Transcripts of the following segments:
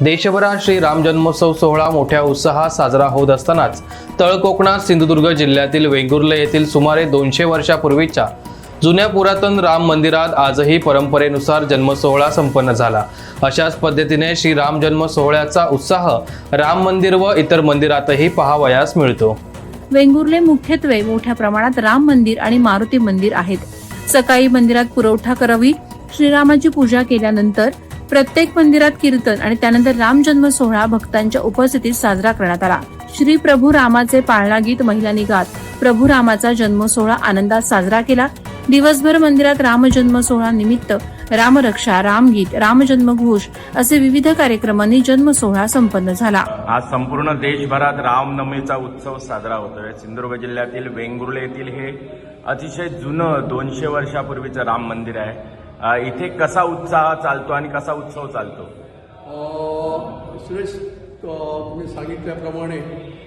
देशभरात श्री राम जन्मोत्सव सोहळा मोठ्या उत्साहात साजरा होत असतानाच तळ कोकणात सिंधुदुर्ग जिल्ह्यातील वेंगुर्ले येथील सुमारे दोनशे वर्षापूर्वीच्या जुन्या पुरातन राम मंदिरात आजही परंपरेनुसार जन्मसोहळा संपन्न झाला. अशाच पद्धतीने श्री राम जन्म सोहळ्याचा उत्साह राम मंदिर व इतर मंदिरातही पाहावयास मिळतो. वेंगुर्ले मुख्यत्वे मोठ्या प्रमाणात राम मंदिर आणि मारुती मंदिर आहेत. सकाळी मंदिरात पुरवठा करावी श्रीरामाची पूजा केल्यानंतर प्रत्येक मंदिरात कीर्तन आणि त्यानंतर राम जन्म सोहळा भक्तांच्या उपस्थितीत साजरा करण्यात आला. श्री प्रभू रामाचे पाळणा गीत महिलांनी गात प्रभू रामाचा जन्म सोहळा आनंदात साजरा केला. दिवसभर मंदिरात राम जन्म सोहळा निमित्त रामरक्षा रामगीत रामजन्मघोष असे विविध कार्यक्रमांनी जन्म सोहळा संपन्न झाला. आज संपूर्ण देशभरात रामनवमीचा उत्सव साजरा होतोय. सिंधुदुर्ग जिल्ह्यातील वेंगुर्ले येथील हे अतिशय जुनं दोनशे वर्षापूर्वीचं राम मंदिर आहे. इथे कसा उत्साह चालतो आणि कसा उत्सव चालतो? सुरेश तुम्ही सांगितल्याप्रमाणे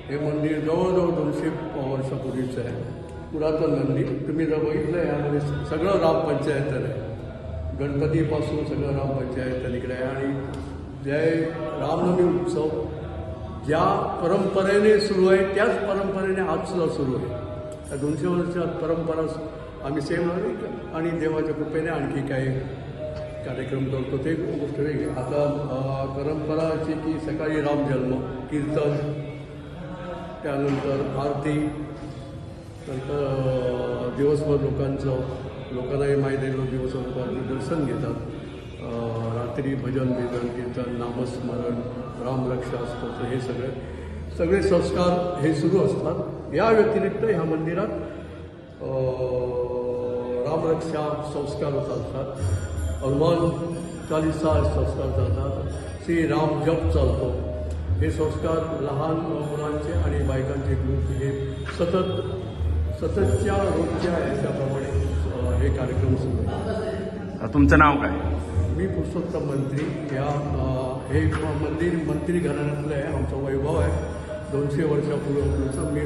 हे मंदिर जवळजवळ दोनशे वर्षापूर्वीचं आहे. पुरातन मंदिर. तुम्ही जर बघितलं यामध्ये सगळं ग्रामपंचायत आहे. गणपतीपासून सगळं ग्रामपंचायत इकडे आहे आणि जय रामनवमी उत्सव ज्या परंपरेने सुरू आहे त्याच परंपरेने आज सुद्धा सुरू आहे. त्या दोनशे वर्षात परंपरा आम्ही सेम आणि देवाच्या कृपेने आणखी काही कार्यक्रम करतो. ते गोष्ट वेगळी. आता परंपरा अशी की सकाळी राम जन्म कीर्तन त्यानंतर आरती नंतर दिवसभर लोकांचं लोकांनाही माहिती आहे लोक दिवसभर दर्शन घेतात. रात्री भजन बिजन कीर्तन नामस्मरण रामरक्षा स्तोत्र हे सगळे सगळे संस्कार हे सुरू असतात. या व्यतिरिक्त ह्या मंदिरात रामरक्षा संस्कार चालतात. हनुमान चालिसा संस्कार चालतात. श्री राम जप चालतो. हे संस्कार लहान मुलांचे आणि बायकांचे ग्रुप हे सतत सततच्या रोजच्या याच्याप्रमाणे हे कार्यक्रम सुरू आहेत. अ, तुमचं नाव काय? मी पुरुषोत्तम मंत्री. या हे मंदिर मंत्री घराण्यातलं आहे. आमचा वैभव आहे. दोनशे वर्षापूर्वीचं मी